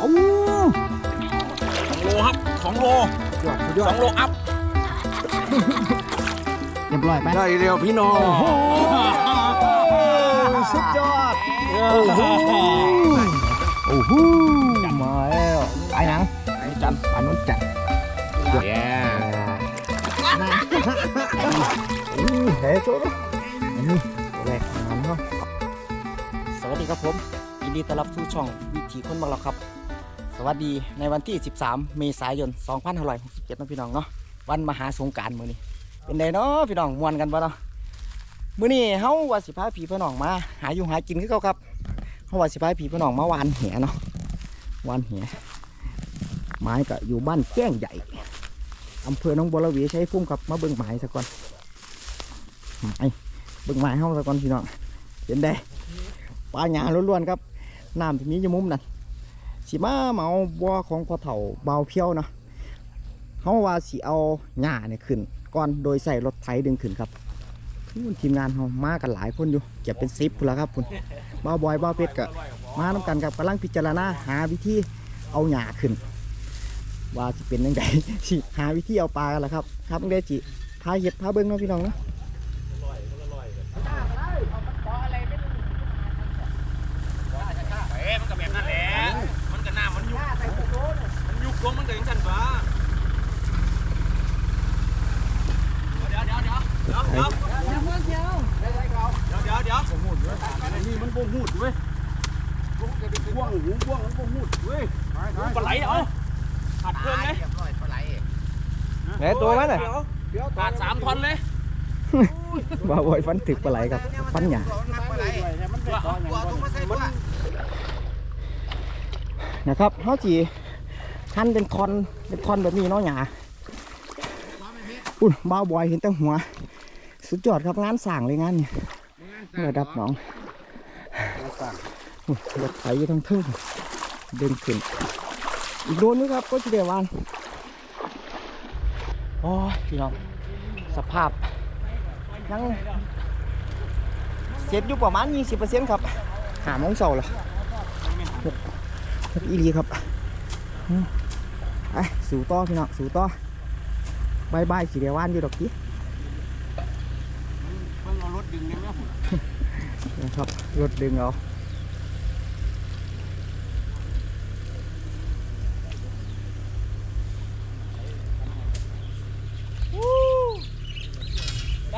โอ้สองโลครับสองโลยอดสุดยอสดองโลอัพเรียบร้อยไปได้เร็วพี่น้อง สุดยอด โอ้โห โอ้โหมาแล้วไปหนังไปจันปานนท์จันเย้อู้เฮ้ยโซ่อันนี้ตัวแรกของมันเนาะ สวัสดีครับผมยินดีต้อนรับสู่ช่องวิถีคนบางเราครับ สวัสดีในวันที่ 13 เมษายน 2567นะพี่น้องเนาะวันมหาสงการมื้อนี้ เป็นไดเนาะพี่น้องมวนกันบ่เนาะมื้อนี้เฮาว่าสิพาพี่พี่น้องมาหาอยู่หากินคือเก่าครับเฮาว่าสิพาพี่พี่น้องมาวานแหเนาะวานแหไม้ก็อยู่บ้านแจ้งใหญ่อำเภอหนองบัวระเวีชัยภูมิครับมาเบิ่งไม้ซะก่อนไม้เบิ่งไม้เฮาซะก่อนพี่น้องเห็นได้ปลาหยาล้วนๆครับน้ำที่มีอยู่มุมนั่น สิมาเมาบ่อของพ่อเฒ่าเบาเพียวนะเฮาว่าสิเอาหญ้าเนี่ยขึ้นก่อนโดยใส่รถไถดึงขึ้นครับทีมงานเรามากันหลายคนอยู่เก็บเป็นซิปพูนแล้วครับคุณบ้าบอยบ้าเพชรก็มาน้ำกันกับกำลังพิจารณาหาวิธีเอาหยาขึ้น ว่าจะเป็นยังไงสิหาวิธีเอาปลากันแหละครับ ครับเดจิพาเห็ดพาเบิ้งเนาะพี่น้องเนาะ บ้าวบอยฟันถึกปลาไหลครับฟันหยานะครับเขาจีหั่นเป็นคอนเป็นคอนแบบนี้เนาะหยาอุ้ยบ้าวบอยเห็นแต่หัว สุดยอดครับงานสั่งเลยงานเนี่ยระดับหนองรถไถทั้งทึ่งเดินขึ้นอีกโดนนึงครับก็จะเดียววันโอ้ยพี่น้องสภาพ ยังเสร็จอยู่ประมาณ20%ครับหาโมงเสาร์แล้วหกหกอีรีครับอืมไปสู่ต่อพี่น้องสู่ต่อบายบายสีเดียววันอยู่ดอกกี้เพิ่งเอารถดึงเนี่ยแม่นะครับรถดึงเอา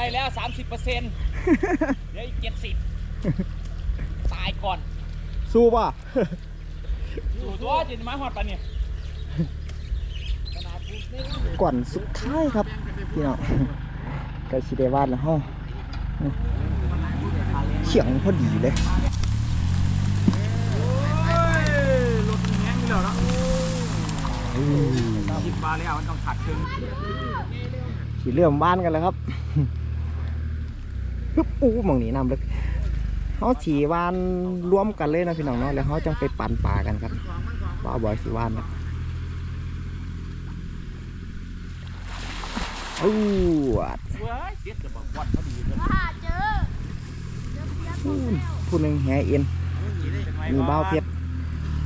ได้แล้ว 30เปอร์เซ็นต์เดี๋ยวอีกเจ็ดสิบตายก่อน สู้ป่ะอยู่ตัวจินไม้หอดปะเนี่ยก่อนสุดท้ายครับพี่น้องใกล้สีเดียววันแล้วห้องเขียงพอดีเลยรถแห้งอยู่แล้วนะอืมคิดมาแล้วมันต้องขัดเครื่องสีเลื่อมบ้านกันแล้วครับ ฮึ๊บอู้มองนี้น้ำลึกเขาสีวานร่วมกันเลยนะพี่น้องเนาะแล้วเขาจังไปปั่นป่ากันครับป้าบอยสีวานนะอู้วัดผู้หนึ่งแห่เอ็นมีเบ้าเพชร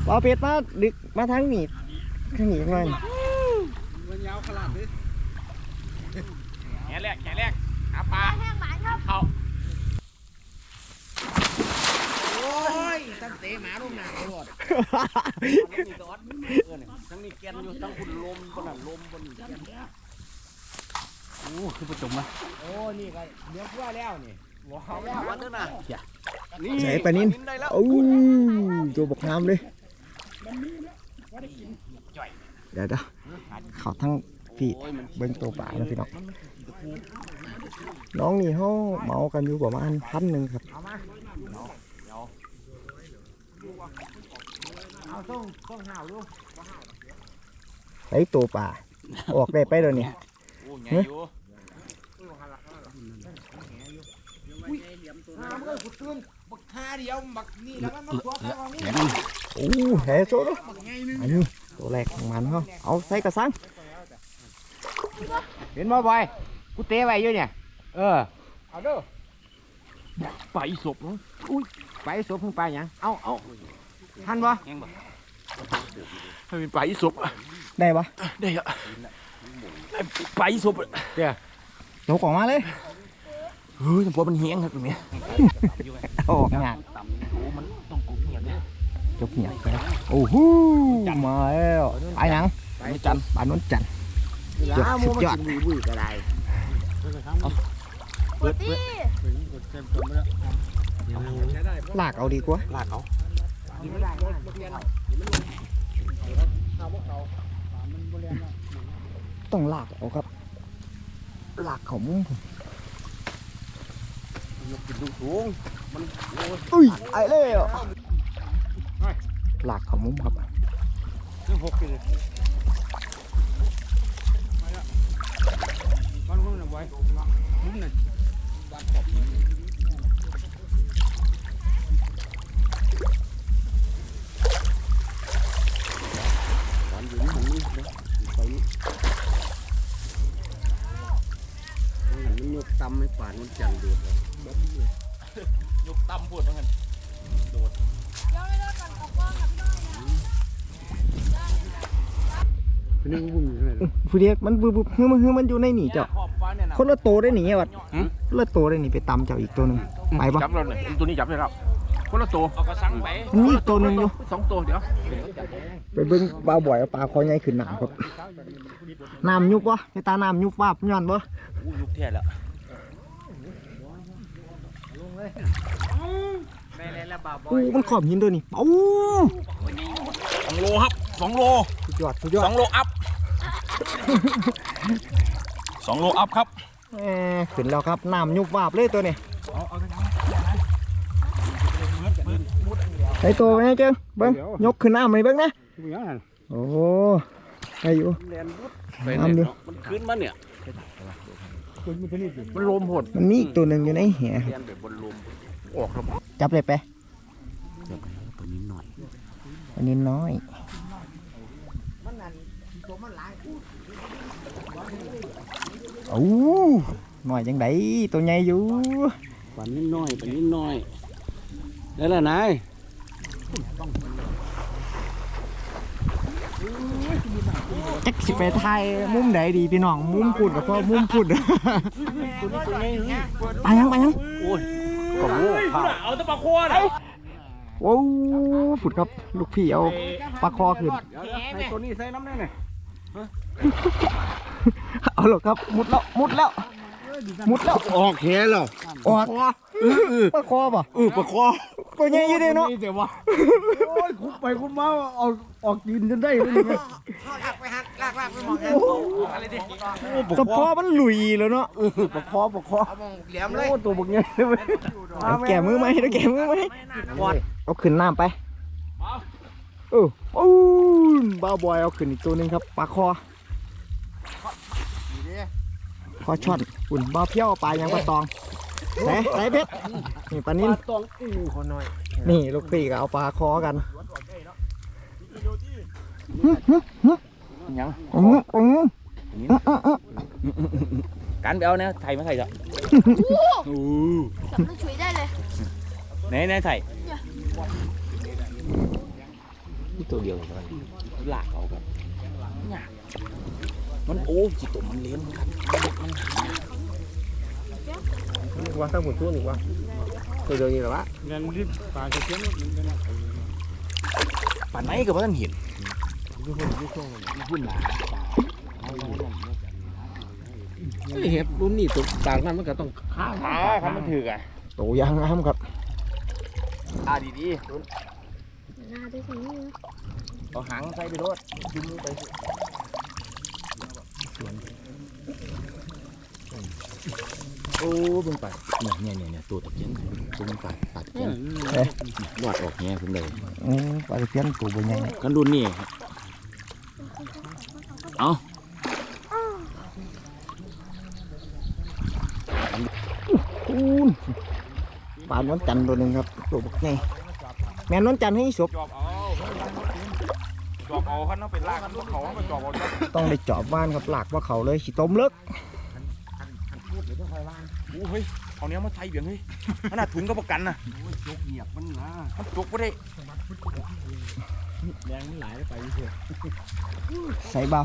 เบ้าเพชรมาดึกมาทั้งหนีข้างหนีข้น่อยมันขนแรกแหแรก ทั้งนี้แกนอยู่ทั้งคุณลมบนนั้นลมบนนี้แกนโอ้คือประจมนะโอ้นี่ก็เดี๋ยวเพื่อแล้วนี่ว้าวแล้ววันนึงนะนี่ใส่ปลานินได้แล้วอู้ตัวบกน้ำเลยเดี๋ยวเดี๋ยวเขาทั้งพี่โอ้ยมันเบิ้งตัวป่านะพี่น้องน้องนี่เขาเหมากันอยู่ประมาณพันหนึ่งครับ เอาต้องต้องห่าวดูไอ้ตัวป่า ออกได้ไปเดี๋ยวนี้โอ้ไงอยู่ห้ามันก็ขุดตื้นบักคาเดียวบักนี่แล้วมันมาตัวข้างนี้โอ้แห่โซ่ด้วยอันนี้ตัวแรกของมันเขาเอาใส่กระสังเห็นบ่บอยกูเตะไว้อยู่เนี่ย เออ เอาเด้อไปศพเนาะ ไปสวมพึ่งไปหยังเอาเอาทันบ่แห้งบ่มันเป็นปลาอีสบได้ปะได้อะไอ้ปลาอีสบเนี่ยยกออกมาเลยเฮ้ยเพราะมันเฮี้ยงครับตรงนี้เอาออกงานมันต้องกุบเงียบเนี่ยยกเหี่ยไปโอ้โหมาแล้วไปหนังไปจันปานนนจันทร์ยอดสุดยอดปวด ที่ลากเอาดีกว่า ลากเอาต้องลากเอาครับ ลากเขามุ้งผมกินสูงอุ้ยไอ้เลยอะลากเขามุ้งครับเรื่องหกกิโลมันมันไว้มุ้งน่ะหวานอยู่นี่มันนี่เนาะไปนี่มันมันยก ตำไม่ป่านมันจันดูดยกตั้มพูดเหมือนกันเดี๋ยวไม่ได้กันกับว่างกับพี่น้อยนะนี่ก็บุ้งอยู่เลยผู้เดียกมันบึบบึบคือมันคือมันอยู่ในหนีเจ้าขอบฟ้าเนี่ยนะคนละโตได้หนีอะวัดคนละโตได้หนีไปตำเจ้าอีกตัวหนึ่งไปปะจับเราเนี่ยตัวนี้จับเลยครับคนละตัวเอากระสังไปมันมีอีกตัวหนึ่งอยู่สองตัวเดี๋ยวไปเบิ่งปลาบ่อยเอาปลาคอใหญ่ขึ้นหนังครับน้ำยุบวะในตาน้ำยุบวาบย้อนวะอู้ยุบแท้แล้ว อู้มันขอบหินตัวนี้เอ้าสองโลครับสองโลสุดยอดสุดยอสดองโลอัพสองโลอัพครับแหมขึ้นแล้วครับน้ำยุบวาบเลยตัวนี้ใส่ตัวไปไงเจ้งเบิ้งยกขึ้นน้ำไปเบิ้งนะบุ้งยังไงโอ้ได้อยู่แลนบุดน้ำอยู่มันขึ้นมาเนี่ยขึ้น มาที่นี่สิมันลมหดมันมีอีกตัวหนึ่งอยู่ในแหแลนแบบบนลมออกครับจับเลยไปตัวนี้หน่อยอันนี้น้อยโอ้หน่อยจังไดตัวใหญ่อยู่ป่านนี้น้อยป่านนี้น้อยได้แล้วนาย จักสิไปไทยมุมใดดีพี่น้องมุมพุดกับพ่อมุมพุดไปยังไปยังโอ้ยกระโว้ข้าวเอาตะปะโคนอะโอ้พุดครับลูกพี่เอาปลาคอขึ้นเดี๋ยวใส่ตัวนี้ใส่น้ำแน่เนี่ยเอาหรอกครับมุดแล้วมุดแล้ว มุดแล้วออกแหแล้วออกปลาคอป่ะเออปลาคอตัวใหญ่อยู่เด้เนาะแต่ว่าโอ้ยคุบไปคุบมาเอาออกกินจนได้เลยเนี่ยกระเพาะมันหลุยแล้วเนาะเออปลาคอปลาคอเหลี่ยมเลยโอ้ตัวบักใหญ่เลยเว้ยเอาแก่มือไหมเอาแก่มือไหมเอาขึ้นน้ำไปเออโอ้ยบ้าบอยเอาขึ้นอีกตัวหนึงครับปลาคอ คอช่อนอุ่นบ้าเพี้ยวปลายังปลาตองไหนไหนเพชรนี่ปลานิ่นต้องอู้ขอหน่อยนี่ลูกพี่ก็เอาปลาคอกันยังอืมอืมการไปเอาเนี่ยไทยมาไทยจ้ะจับลูกฉุยได้เลยไหนไหนไทยตัวเดียวกันลากเอากัน มันโอ้จิตตมันเลี้ยงครับว่าตั้งหมดตัวหนึ่งว่าตัวเดียวนี่หรอวะป่านไหนก็บ่ทันเห็นเห็บรุ่นนี้ตัวต่างนั้นมันก็ต้องข้าวขาคันมันถืออะโตยางงามครับอ่าดีหน้าด้วยสินี่ๆเอาหางใส่ไปรถดึงไป โอ้เบิ่งไปเนี่ยเนี่ยเนี่ยตัวตะเกียนตัวมันปาดปาดตะเกียนเอ๊ะหลอดออกแง่ผมเลยอืมปลาตะเพียนตัวใหญ่กันดุนนี่เอาอูนปลานวลจันทร์ตัวหนึ่งครับตัวบักใหญ่แม่นวลจันทร์ให้ศพจอบ เอาจอบเอาคันต้องเป็นลากตัวเขาไปจอบเอาจอบต้องได้เจอบบ้านครับหลากว่าเขาเลยสิต้มเลิกโอ้เฮ้ยเอาเนี้ยมาใส่เบี่ยงเฮ้ยขนาดถุงก็ประกันนะยกเหยียบมันนะมันจกไม่ได้แดงมันหลายไปเถอะใส่เบา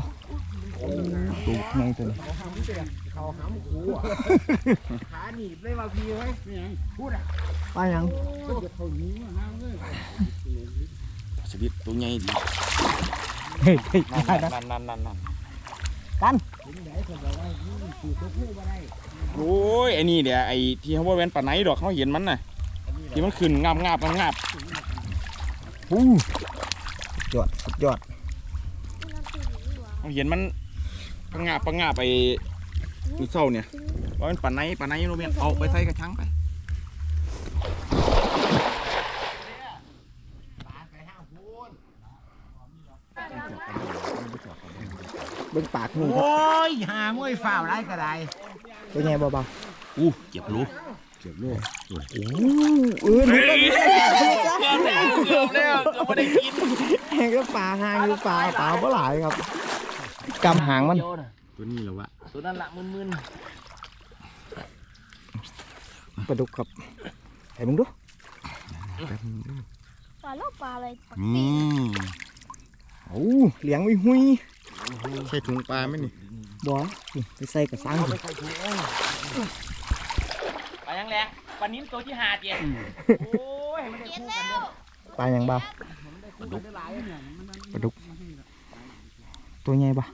ตูกไงตัวนี้เขาหามหูอะขาหนีบเลยมาพี่เฮ้ยไม่ยังพูดอะปลาหยังก็จะเขาหนีมาห้ามเลย สวิตตัวใหญ่ดีเฮ้ยเฮ้ยได้นะนั่นนั่นนั่นนั่นกันโอ้ยไอ้นี่เดี๋ยวไอ้ที่เขาว่าเป็นปลาไหนดอกเขาเห็นมันน่ะที่มันขึ้นงาบงาบงาบอู้สุดยอดสุดยอดเขาเห็นมันปะงาบปะงาบไปดูเศร้าเนี่ยว่าเป็นปลาไหนปลาไหนโรเมียนเอาไปใส่กระชังไป เบิ่งปากนี่ครับโอ้ยหามวยฝ่าวไรก็ได้ตัวใหญ่เบาอู้เจ็บรู้เก็บโลกๆอู้เออนี่ก็เกือบแล้วเกือบแล้วจะไม่ได้กินแห้งก็ปลาหางอยู่ปลาปลาเปหลายครับกำหางมัน ตัวนี้เหรอวะตัวนั้นละมึนปลาดุกครับไอ้มึงดูปลาโลกปลาอะไรปลานี่โอ้เลี้ยงวิหุย ใช่ถุงปลาไหมนี่บ่นี่ไปใส่กระสังสิปลายังแรงปลานิ้นตัวที่หาเจ็ดโอ้ยมันได้เย็นแล้วปลาหยังเบาปลาดุก ตัวใหญ่ปะ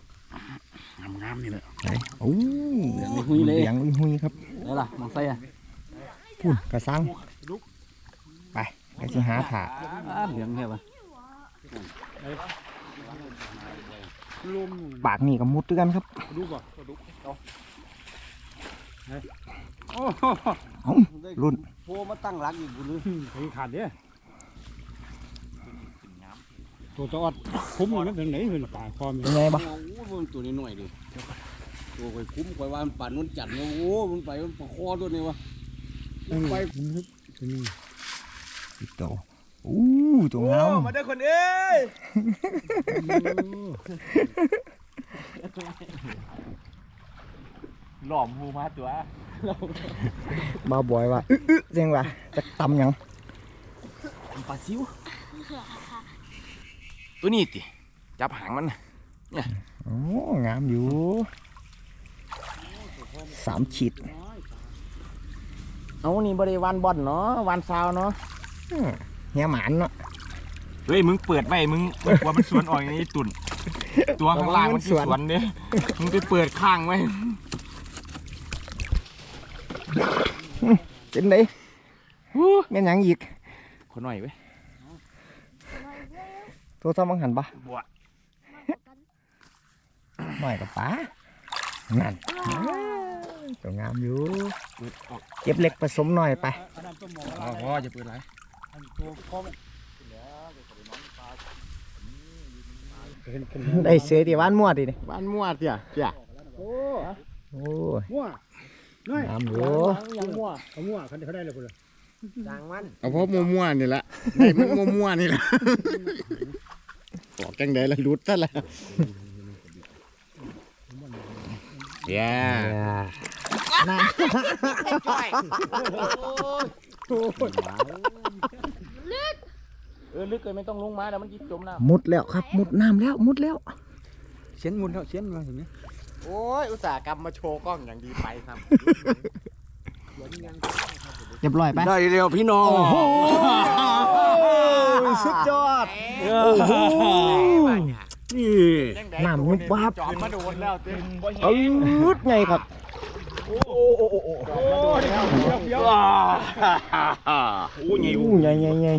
งามงามนี่แหละไหนโอ้เลี้ยงวิหุยเลยเลี้ยงวิหุยครับนี่ล่ะมองใส่อะพุ่นกระสังไปไปสิหาถาเหลืองแค่ปะ ปากนี่กับมุดด้วยกันครับดูป่ะดูโอ้เอ้ารุ่นโหมาตั้งรักอีกบุญเลยขาดเด้ตัวตอดคุ้มมันเป็นไหนเป็นป่าคอมเป็นไงบ้าโอ้โหมันตัวนี้หน่อยดิตัวไปคุ้มไปว่ามันปั่นมันจัดเนี่ยโอ้โหมันไปมันปะคอตัวนี้วะไปติดโตอู้ ตัวเงามาได้คนเอ้ยหล่อมหูมาตัวบ้าบอยว่าอึ๊ะอึ๊ะเสียงว่าจะตำหยังปลาซิว ตัวนี้ติจับหางมันน่ะโอ้งามอยู่สามขีดเอานี่บริวานบอลเนาะวานซาวเนาะอื้อ เฮียหมานเนาะเฮ้ยมึงเปิดไว้มึงมึงกลัวมันสวนออกอย่างนี้ตุ่นตัวข้างล่างมันคือสวนเนี่ยมึงไปเปิดข้างไว้เป็นไดแม่นหยังอีกคนหน่อยเว้ยตัวทำบังหันปะบัวหน่อยกับป๋านั่นตัวงามอยู่เก็บเล็กผสมหน่อยไปอ๋อพ่อจะเปิด อะไรได้เสือที่บ้านมั่วดิเนี่ยบ้านมั่วเสียเสียโอ้โอ้ยมั่วน้อยงามอยู่ยังมั่วเขามั่วเขาเขาได้เลยคุณเลยเอาพ่อมั่วมั่วนี่แหละได้มันมั่วมั่วนี่แหละบอกจังไดละรุดซะแล้วเย้น่าเอ อลึกเลยไม่ต้องลงมาแล้วมันจิจมน้มุดแล้วครับ มุดน้ำแล้วมุดแล้ว เสียนมุนเท่าเสียนมาเห็นไหมำโอ้ยอุตส่าห์กรรมมาโชว์กล้องอย่างดีไปครับเรียบร้อยไปได้เร็วพี่น้องสุดยอดนี่น้ำนุบวับจอมมาโดนแล้วเต็มบ่เอเห็นอไงครับโอ้ยเดี๋ยวโอ้ยไงอู้ใหญ่ใหญ่ใหญ่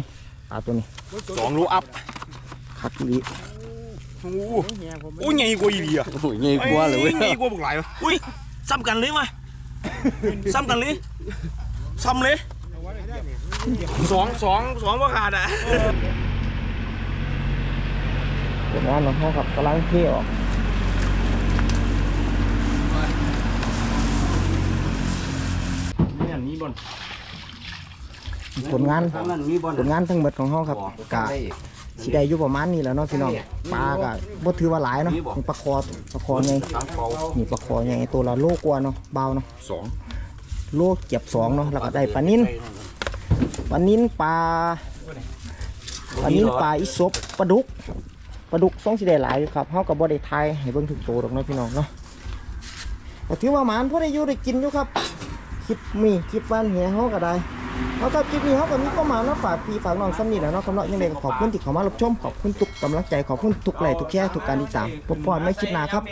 ปลาตัวนี้สองรูอัพคักอีหลีโอ้โอ้ยไงกว่าอีดีอะโอ้ยไงกลัวเลยเว้ยไงกว่าบุกหลายวะอุ้ยซ้ำกันเลยมาซ้ำกันเลยซ้ำเลยสองสองสองว่าขาดอะผลงานของเขาครับกำลังเที่ยวออกนี่อันนี้บน ผลงาน ทางนั้นมีบอลผลงานทั้งหมดของเขาครับกะสิได้อยู่ประมาณนี้แหล้วเนาะพี่น้องปลากะบ่ถือว่าหลายเนาะนี่ปลาคอปลาคอใหญ่ทางเปานี่ปลาคอใหญ่ตัวละโลกว่าเนาะเบาเนาะสองโลเก็บสองเนาะแล้วก็ได้ปลานิ้นปลานิ้นปลาอันนี้ปลาอีสบปลาดุกปลาดุกสองสีแดงหลายอยู่ครับเฮากับบ่ได้ทายให้เบิ่งทุกตัวดอกเนาะพี่น้องเนาะก็ถือว่าหมานพอได้อยู่ได้กินอยู่ครับ คลิปมีคลิปบ้านเหียเฮาก็ได้ แล้วก็คลิปนี้เฮาก็มีข้อมาเนาะฝากพี่ฝากน้องสนิทแหละเนาะคำเนาะยังไงก็ขอบคุณที่เข้ามารับชมขอบคุณทุกกำลังใจขอบคุณทุกไลค์ทุกแชร์ทุกการติดตามพบกันในคลิปหน้าครับ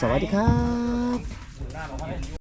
สวัสดีครับ